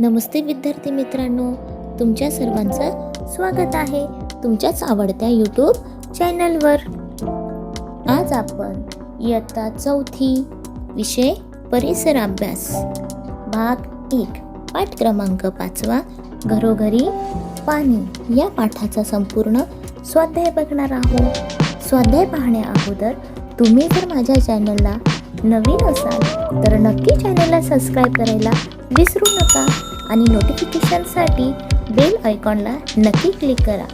नमस्ते विद्यार्थी मित्रांनो. तुमच्या सर्वांचं स्वागत आहे तुमच्याच आवडत्या यूट्यूब चॅनलवर आज आपण इयत्ता चौथी विषय परिसर अभ्यास भाग एक पाठ क्रमांक पाचवा घरोघरी पाणी या पाठाचा संपूर्ण स्वाध्याय बघणार आहोत. स्वाध्याय पाहण्या अगोदर तुम्ही जर माझ्या चॅनलला नवीन असाल तर नक्की चॅनलला सबस्क्राईब करायला विसरू नका. आणि नोटिफिकेशनसाठी बेल आयकॉनला नक्की क्लिक करा.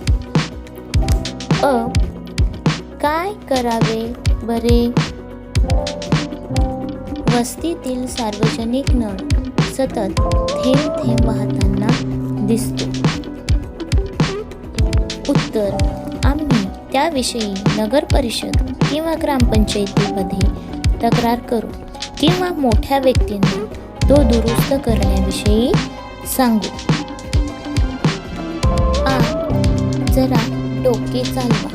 अ काय करावे बरे? वस्तीतील सार्वजनिक नळ सतत थेंब थेंब वाहताना दिसतो. उत्तर आम्ही त्याविषयी नगर परिषद किंवा ग्रामपंचायतीमध्ये तक्रार करू किंवा मोठ्या व्यक्तींना तो दुरुस्त करण्याविषयी सांगू. आ जरा डोके चालवा.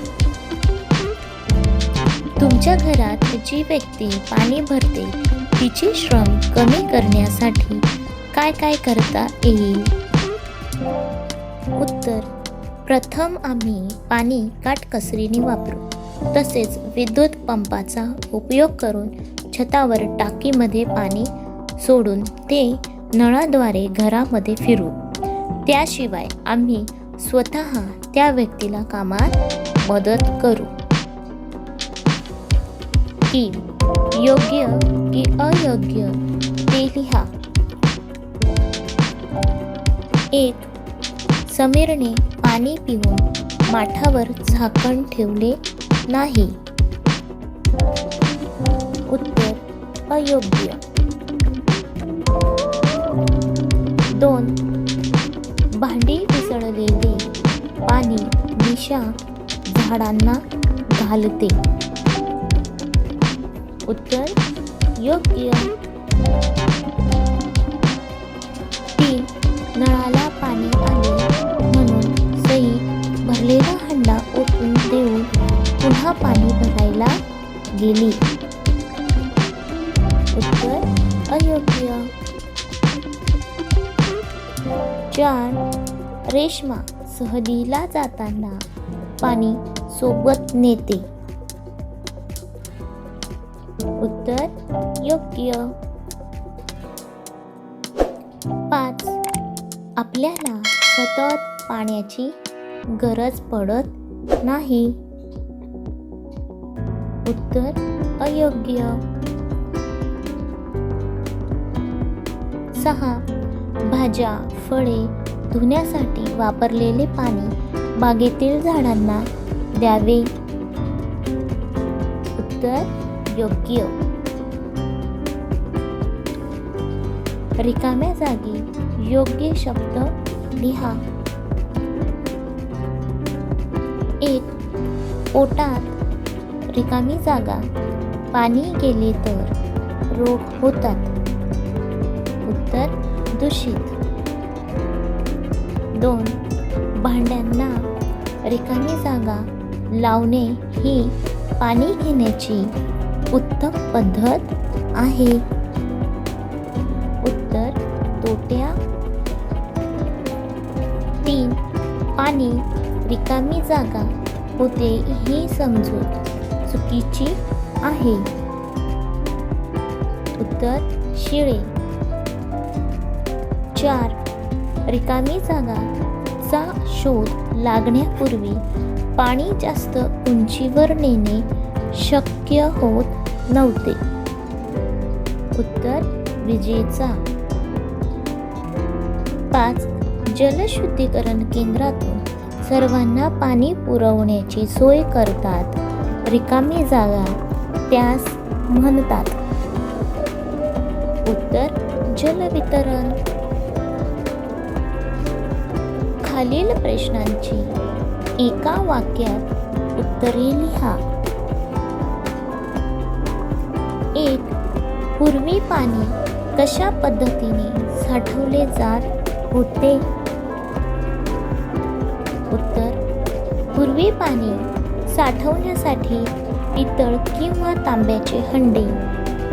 तुमच्या घरात जी व्यक्ती पाणी भरते तिचे श्रम कमी करण्यासाठी काय काय करता येईल? उत्तर प्रथम आम्ही पाणी काटकसरीने वापरू. तसेच विद्युत पंपाचा उपयोग करून छतावर टाकीमध्ये पाणी सोडून ते नळाद्वारे घरामध्ये फिरू. त्याशिवाय आम्ही स्वतः त्या व्यक्तीला कामात मदत करू. की योग्य की अयोग्य ते लिहा. एक समीरने पाणी पिऊन माठावर झाकण ठेवले नाही. उत्तर अयोग्य. दोन. भांडी मिसळलेले. पाणी दिशा झाडांना घालते. उत्तर योग्य. तीन. नळाला पाणी आले म्हणून सई भरलेला हंडा ओतून देऊन पुन्हा पाणी भरायला गेली. उत्तर अयोग्य. चार रेश्मा सहलीला जाताना पाणी सोबत नेते. उत्तर योग्य. पाच. आपल्याला सतत पाण्याची गरज पडत नाही. उत्तर अयोग्य. सहा. भाज्या फळे धुण्यासाठी वापरलेले पाणी बागेतील झाडांना द्यावे. उत्तर योग्य. रिकाम्या जागी योग्य शब्द लिहा. एक पोटात रिकामी जागा. पाणी गेले तर रोग होतात. उत्तर दूषित. दोन भांड्यांना रिकामी जागा लावणे ही पाणी घेण्याची उत्तम पद्धत आहे. उत्तर तोट्या. तीन पाणी रिकामी जागा होते ही समजूत चुकीची आहे. उत्तर शिळे. चार. रिकामी जागा चा शोध लागण्यापूर्वी पाणी जास्त उंचीवर नेणे शक्य होत नव्हते. उत्तर विजेचा. पाच. जलशुद्धीकरण केंद्रातून सर्वांना पाणी पुरवण्याची सोय करतात. रिकामी जागा त्यास म्हणतात. उत्तर जलवितरण खालील प्रश्नांची एका वाक्यात उत्तरे लिहा. एक पूर्वी पाणी कशा पद्धतीने साठवले जात होते? उत्तर पूर्वी पाणी साठवण्यासाठी पितळ किंवा तांब्याचे हंडे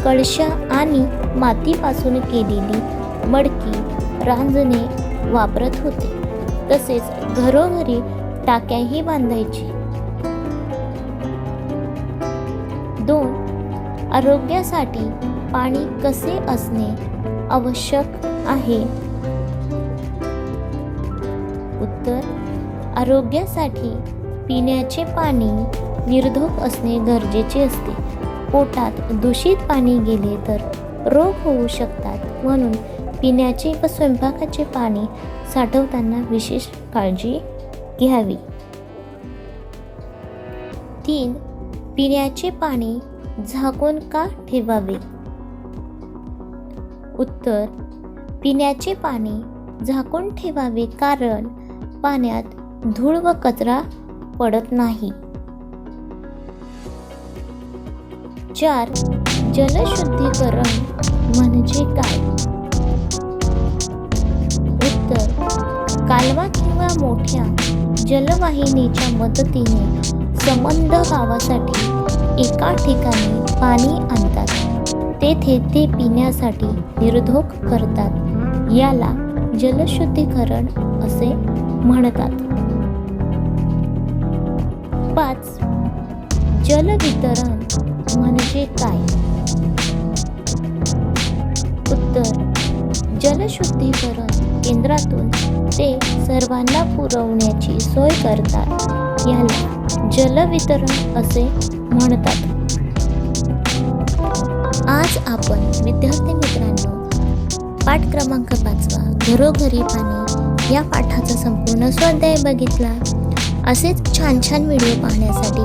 कळशा आणि मातीपासून केलेली मडकी रांजणे वापरत होते. तसेच घरोघरी टाक्याही बांधायची. दोन आरोग्यासाठी पाणी कसे असणे आवश्यक आहे? उत्तर आरोग्यासाठी पिण्याचे पाणी निर्धोक असणे गरजेचे असते. पोटात दूषित पाणी गेले तर रोग होऊ शकतात. म्हणून पिण्याचे व स्वयंपाकाचे पाणी साठवताना विशेष काळजी घ्यावी. तीन पिण्याचे पाणी झाकून का ठेवावे? उत्तर पिण्याचे पाणी झाकून ठेवावे कारण पाण्यात धूळ व कचरा पडत नाही. चार जलशुद्धीकरण म्हणजे काय? कालवा किंवा मोठ्या जलवाहिनीच्या मदतीने संबंध गावासाठी एका ठिकाणी पाणी आणतात. तेथे ते पिण्यासाठी निर्धोक करतात. याला जलशुद्धीकरण असे म्हणतात. पाच. जलवितरण म्हणजे काय? जलशुद्धीकरण केंद्रातून ते सर्वांना पुरवण्याची सोय करतात. याला जलवितरण असे म्हणतात. आज आपण विद्यार्थी मित्रांनो पाठ क्रमांक पाचवा घरोघरी पाणी या पाठाचा संपूर्ण स्वाध्याय बघितला. असेच छान छान व्हिडिओ पाहण्यासाठी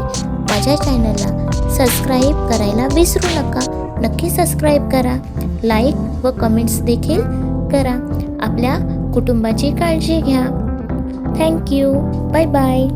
माझ्या चॅनलला सबस्क्राईब करायला विसरू नका. नक्की सबस्क्राईब करा. लाईक व कमेंट्स देखील करा. आपल्या कुटुंबाची काळजी घ्या. Thank you bye bye